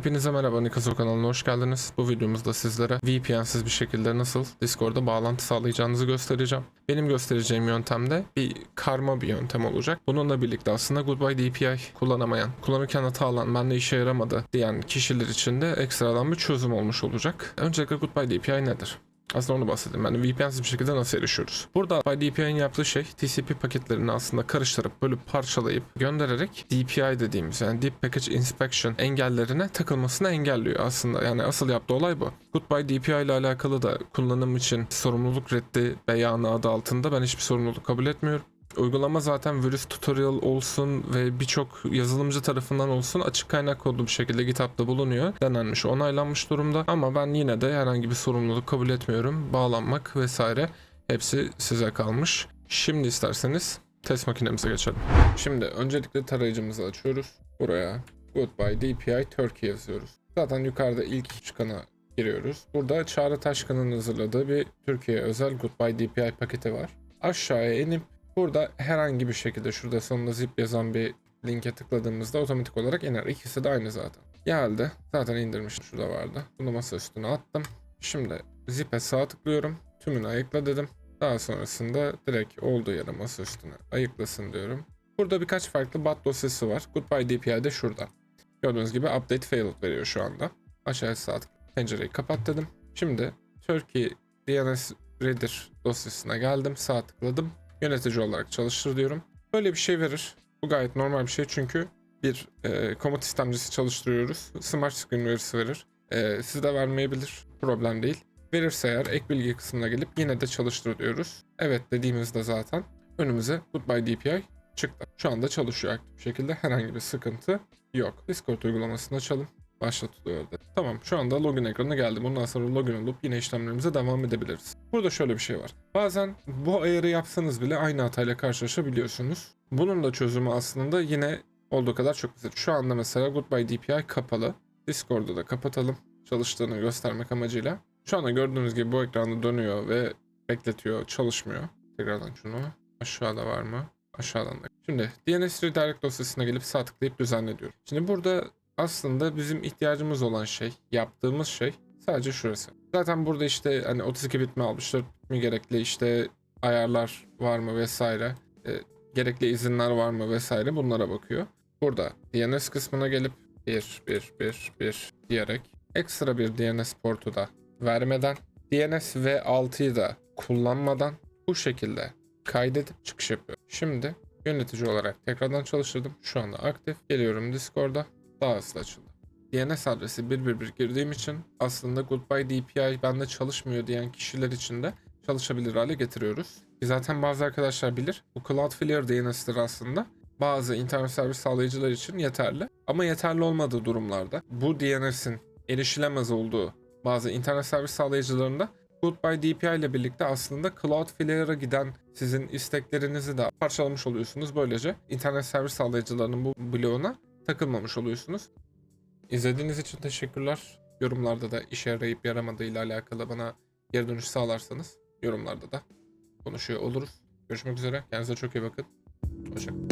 Hepinize merhaba Nikazo kanalına hoş geldiniz. Bu videomuzda sizlere VPN'siz bir şekilde nasıl Discord'da bağlantı sağlayacağınızı göstereceğim. Benim göstereceğim yöntem de bir karma bir yöntem olacak. Bununla birlikte aslında Goodbye DPI kullanamayan, kullanırken hata alan, bende işe yaramadı diyen kişiler için de ekstradan bir çözüm olmuş olacak. Öncelikle Goodbye DPI nedir? Aslında onu bahsedeyim. Yani VPN'siz bir şekilde nasıl erişiyoruz? Burada DPI'nin yaptığı şey TCP paketlerini aslında karıştırıp bölüp parçalayıp göndererek DPI dediğimiz yani Deep Package Inspection engellerine takılmasını engelliyor aslında. Yani asıl yaptığı olay bu. Goodbye DPI ile alakalı da kullanım için sorumluluk reddi beyanı adı altında ben hiçbir sorumluluk kabul etmiyorum. Uygulama zaten virüs tutorial olsun ve birçok yazılımcı tarafından olsun açık kaynak kodlu bir şekilde GitHub'da bulunuyor. Denenmiş, onaylanmış durumda ama ben yine de herhangi bir sorumluluk kabul etmiyorum. Bağlanmak vesaire hepsi size kalmış. Şimdi isterseniz test makinemize geçelim. Şimdi öncelikle tarayıcımızı açıyoruz. Buraya Goodbye DPI Turkey yazıyoruz. Zaten yukarıda ilk çıkana giriyoruz. Burada Çağrı Taşkın'ın hazırladığı bir Türkiye özel Goodbye DPI paketi var. Aşağıya inip Burada herhangi bir şekilde şurada sonunda zip yazan bir linke tıkladığımızda otomatik olarak iner. İkisi de aynı zaten. Geldi. Zaten indirmiştim. Şurada vardı. Bunu masa üstüne attım. Şimdi zip'e sağ tıklıyorum. Tümünü ayıkla dedim. Daha sonrasında direkt olduğu yere masa üstüne ayıklasın diyorum. Burada birkaç farklı bat dosyası var. Goodbye DPI de şurada. Gördüğünüz gibi update failed veriyor şu anda. Aşağıya sağ pencereyi kapat dedim. Şimdi Turkey DNS Reader dosyasına geldim. Sağ tıkladım yönetici olarak çalıştır diyorum. Böyle bir şey verir. Bu gayet normal bir şey çünkü bir e, komut istemcisi çalıştırıyoruz. Smart screen verisi verir. E, sizde vermeyebilir. Problem değil. Verirse eğer ek bilgi kısmına gelip yine de çalıştır diyoruz. Evet dediğimizde zaten önümüze Goodbye DPI çıktı. Şu anda çalışıyor aktif şekilde. Herhangi bir sıkıntı yok. Discord uygulamasını açalım. Başlatılıyor dedi. Tamam şu anda login ekranına geldi. Bundan sonra login olup yine işlemlerimize devam edebiliriz. Burada şöyle bir şey var. Bazen bu ayarı yapsanız bile aynı hatayla karşılaşabiliyorsunuz. Bunun da çözümü aslında yine olduğu kadar çok basit. Şu anda mesela Goodbye DPI kapalı. Discord'u da kapatalım. Çalıştığını göstermek amacıyla. Şu anda gördüğünüz gibi bu ekranda dönüyor ve bekletiyor, çalışmıyor. Tekrardan şunu. Aşağıda var mı? Aşağıdan da. Şimdi DNS Redirect dosyasına gelip sağ tıklayıp düzenle diyorum. Şimdi burada aslında bizim ihtiyacımız olan şey, yaptığımız şey sadece şurası. Zaten burada işte hani 32 bit mi 64 bit mi gerekli işte ayarlar var mı vesaire, e, gerekli izinler var mı vesaire bunlara bakıyor. Burada DNS kısmına gelip 1 1 1 1 diyerek ekstra bir DNS portu da vermeden DNS V6'yı da kullanmadan bu şekilde kaydedip çıkış yapıyor. Şimdi yönetici olarak tekrardan çalıştırdım. Şu anda aktif. Geliyorum Discord'a daha hızlı açıldı. DNS adresi 111 girdiğim için aslında Goodbye DPI bende çalışmıyor diyen kişiler için de çalışabilir hale getiriyoruz. Zaten bazı arkadaşlar bilir. Bu Cloudflare DNS'dir aslında. Bazı internet servis sağlayıcılar için yeterli. Ama yeterli olmadığı durumlarda bu DNS'in erişilemez olduğu bazı internet servis sağlayıcılarında Goodbye DPI ile birlikte aslında Cloudflare'a giden sizin isteklerinizi de parçalamış oluyorsunuz. Böylece internet servis sağlayıcılarının bu bloğuna takılmamış oluyorsunuz. İzlediğiniz için teşekkürler. Yorumlarda da işe yarayıp yaramadığı ile alakalı bana geri dönüş sağlarsanız yorumlarda da konuşuyor oluruz. Görüşmek üzere. Kendinize çok iyi bakın. Hoşçakalın.